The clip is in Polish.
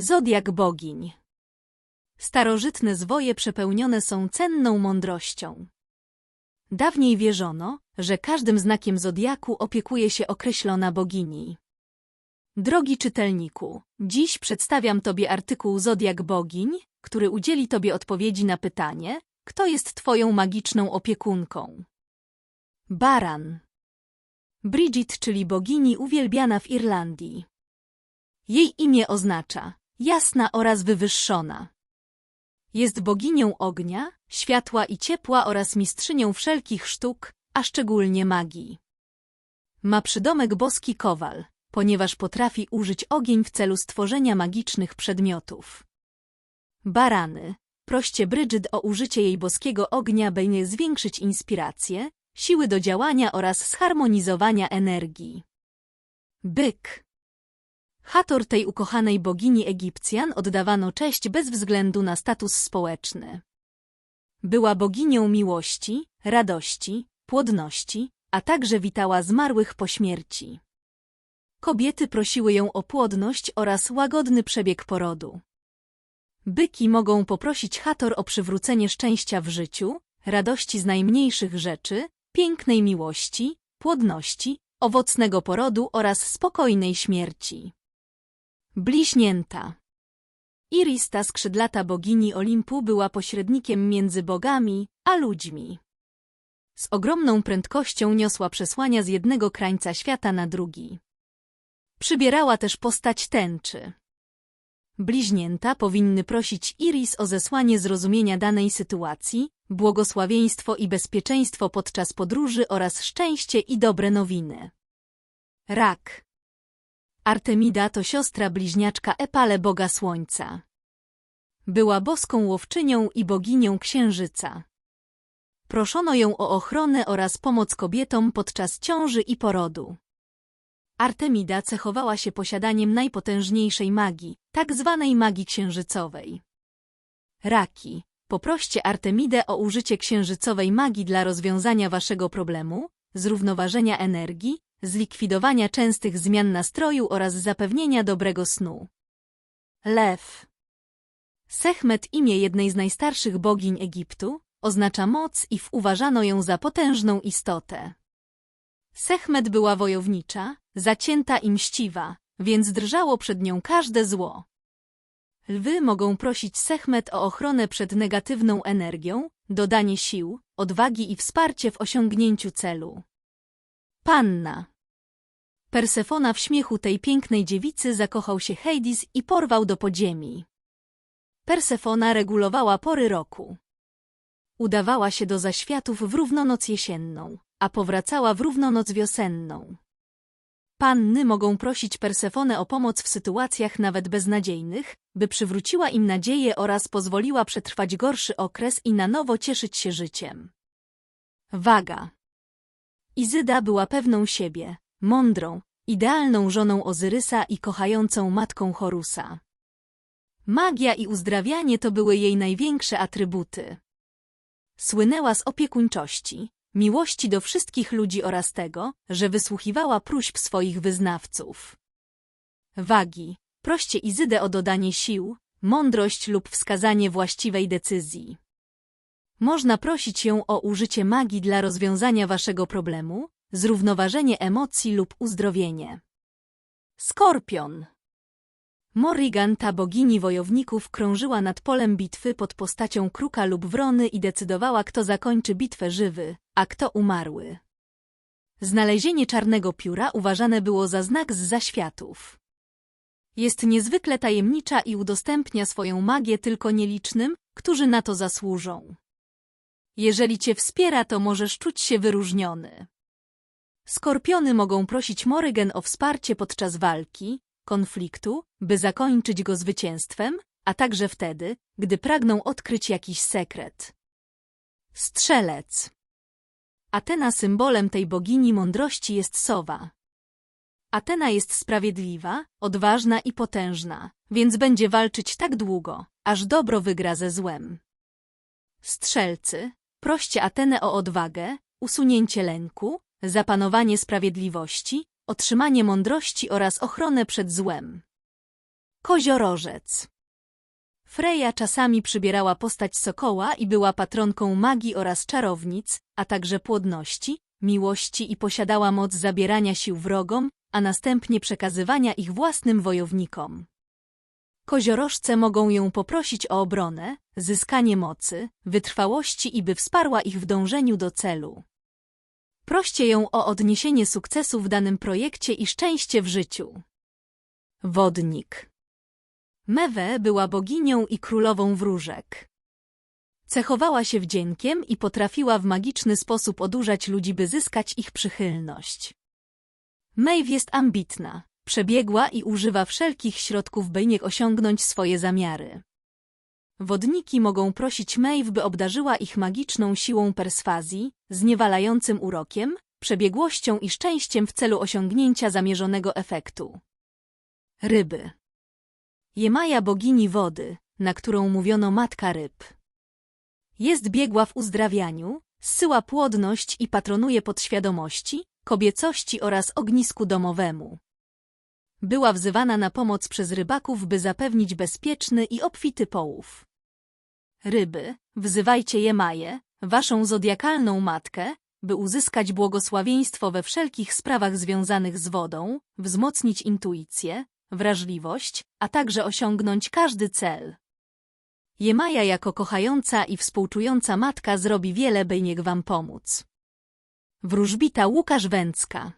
Zodiak bogiń. Starożytne zwoje przepełnione są cenną mądrością. Dawniej wierzono, że każdym znakiem zodiaku opiekuje się określona bogini. Drogi czytelniku, dziś przedstawiam Tobie artykuł Zodiak Bogiń, który udzieli Tobie odpowiedzi na pytanie, kto jest Twoją magiczną opiekunką. Baran Bridget, czyli bogini uwielbiana w Irlandii. Jej imię oznacza jasna oraz wywyższona. Jest boginią ognia, światła i ciepła oraz mistrzynią wszelkich sztuk, a szczególnie magii. Ma przydomek boski kowal, ponieważ potrafi użyć ogień w celu stworzenia magicznych przedmiotów. Barany. Proście Bridget o użycie jej boskiego ognia, by nie zwiększyć inspirację, siły do działania oraz zharmonizowania energii. Byk. Hator tej ukochanej bogini Egipcjan oddawano cześć bez względu na status społeczny. Była boginią miłości, radości, płodności, a także witała zmarłych po śmierci. Kobiety prosiły ją o płodność oraz łagodny przebieg porodu. Byki mogą poprosić Hator o przywrócenie szczęścia w życiu, radości z najmniejszych rzeczy, pięknej miłości, płodności, owocnego porodu oraz spokojnej śmierci. Bliźnięta Iris, ta skrzydlata bogini Olimpu, była pośrednikiem między bogami a ludźmi. Z ogromną prędkością niosła przesłania z jednego krańca świata na drugi. Przybierała też postać tęczy. Bliźnięta powinny prosić Iris o zesłanie zrozumienia danej sytuacji, błogosławieństwo i bezpieczeństwo podczas podróży oraz szczęście i dobre nowiny. Rak Artemida to siostra bliźniaczka Epale boga słońca. Była boską łowczynią i boginią księżyca. Proszono ją o ochronę oraz pomoc kobietom podczas ciąży i porodu. Artemida cechowała się posiadaniem najpotężniejszej magii, tak zwanej magii księżycowej. Raki, poproście Artemidę o użycie księżycowej magii dla rozwiązania waszego problemu, zrównoważenia energii, zlikwidowania częstych zmian nastroju oraz zapewnienia dobrego snu. Lew Sechmet, imię jednej z najstarszych bogiń Egiptu, oznacza moc i uważano ją za potężną istotę. Sechmet była wojownicza, zacięta i mściwa, więc drżało przed nią każde zło. Lwy mogą prosić Sechmet o ochronę przed negatywną energią, dodanie sił, odwagi i wsparcie w osiągnięciu celu. Panna Persefona w śmiechu tej pięknej dziewicy zakochał się Hades i porwał do podziemi. Persefona regulowała pory roku. Udawała się do zaświatów w równonoc jesienną, a powracała w równonoc wiosenną. Panny mogą prosić Persefonę o pomoc w sytuacjach nawet beznadziejnych, by przywróciła im nadzieję oraz pozwoliła przetrwać gorszy okres i na nowo cieszyć się życiem. Waga Izyda była pewną siebie, mądrą, idealną żoną Ozyrysa i kochającą matką Horusa. Magia i uzdrawianie to były jej największe atrybuty. Słynęła z opiekuńczości, miłości do wszystkich ludzi oraz tego, że wysłuchiwała próśb swoich wyznawców. Wagi, proście Izydę o dodanie sił, mądrość lub wskazanie właściwej decyzji. Można prosić ją o użycie magii dla rozwiązania waszego problemu, zrównoważenie emocji lub uzdrowienie. Skorpion Morrigan, ta bogini wojowników, krążyła nad polem bitwy pod postacią kruka lub wrony i decydowała, kto zakończy bitwę żywy, a kto umarły. Znalezienie czarnego pióra uważane było za znak z zaświatów. Jest niezwykle tajemnicza i udostępnia swoją magię tylko nielicznym, którzy na to zasłużą. Jeżeli cię wspiera, to możesz czuć się wyróżniony. Skorpiony mogą prosić Morrigan o wsparcie podczas walki, konfliktu, by zakończyć go zwycięstwem, a także wtedy, gdy pragną odkryć jakiś sekret. Strzelec Atena symbolem tej bogini mądrości jest sowa. Atena jest sprawiedliwa, odważna i potężna, więc będzie walczyć tak długo, aż dobro wygra ze złem. Strzelcy, proście Atenę o odwagę, usunięcie lęku, zapanowanie sprawiedliwości, otrzymanie mądrości oraz ochronę przed złem. koziorożec. Freja czasami przybierała postać sokoła i była patronką magii oraz czarownic, a także płodności, miłości i posiadała moc zabierania sił wrogom, a następnie przekazywania ich własnym wojownikom. Koziorożce mogą ją poprosić o obronę, zyskanie mocy, wytrwałości i by wsparła ich w dążeniu do celu. Proście ją o odniesienie sukcesu w danym projekcie i szczęście w życiu. Wodnik Mewe była boginią i królową wróżek. Cechowała się wdziękiem i potrafiła w magiczny sposób odurzać ludzi, by zyskać ich przychylność. Maeve jest ambitna, przebiegła i używa wszelkich środków, by niech osiągnąć swoje zamiary. Wodniki mogą prosić Maeve, by obdarzyła ich magiczną siłą perswazji, zniewalającym urokiem, przebiegłością i szczęściem w celu osiągnięcia zamierzonego efektu. Ryby Jemaja bogini wody, na którą mówiono matka ryb. Jest biegła w uzdrawianiu, zsyła płodność i patronuje podświadomości, kobiecości oraz ognisku domowemu. Była wzywana na pomoc przez rybaków, by zapewnić bezpieczny i obfity połów. Ryby, wzywajcie Jemaję, waszą zodiakalną matkę, by uzyskać błogosławieństwo we wszelkich sprawach związanych z wodą, wzmocnić intuicję, wrażliwość, a także osiągnąć każdy cel. Jemaja jako kochająca i współczująca matka zrobi wiele, by niech wam pomóc. Wróżbita Łukasz Węcka